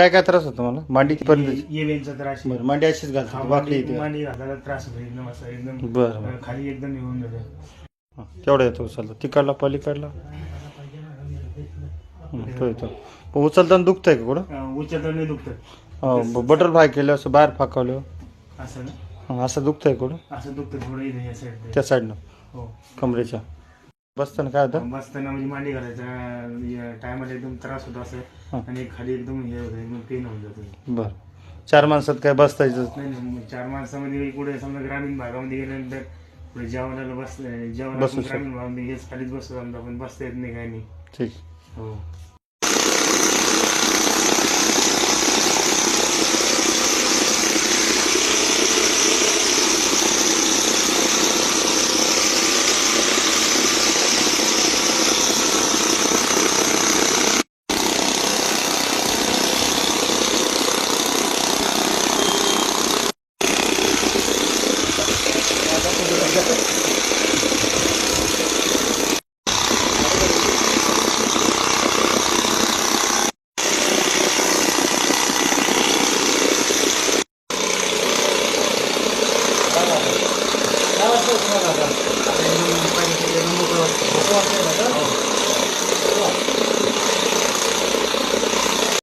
काय काय त्रास होतो मला? मांडी पर्यंत येवेंचा त्रास आहे. बरं मांडी अशीच घालतो वाकली मांडी येते मांडी घालायला त्रास होतो एकदम असं एकदम बरं बरं. अं, खाली एकदम येऊन जातं. हा, केवढा येतो उचलतो? तिकडला पलीकडला? हं, तो येतो. पण उचलताना दुखतंय का कुठं? अं, उच्चतर नाही दुखतं. हो, बटरफ्लाय केलं असं बाहेर फाकावलं असं ना? हं, असं दुखतंय कुठं? असं दुखतं थोडं इथे या साईड त्या साईडनं हो. कमरेच्या? बसताना काय होतं? बसताना म्हणजे मांडी घालायचा टायमाला एकदम त्रास होतो असं. आणि खाली एकदम हे होतं एकदम पेन होऊन जातं. बरं. चार माणसात काय बसतायचं नाही चार माणसामध्ये कुठे समजा ग्रामीण भागामध्ये गेल्यानंतर पुढे जेवणाला बस शकतो. ग्रामीण भागामध्ये हेच खालीच बसतो समजा पण बसता येत नाही काही नाही. ठीक. हो. काय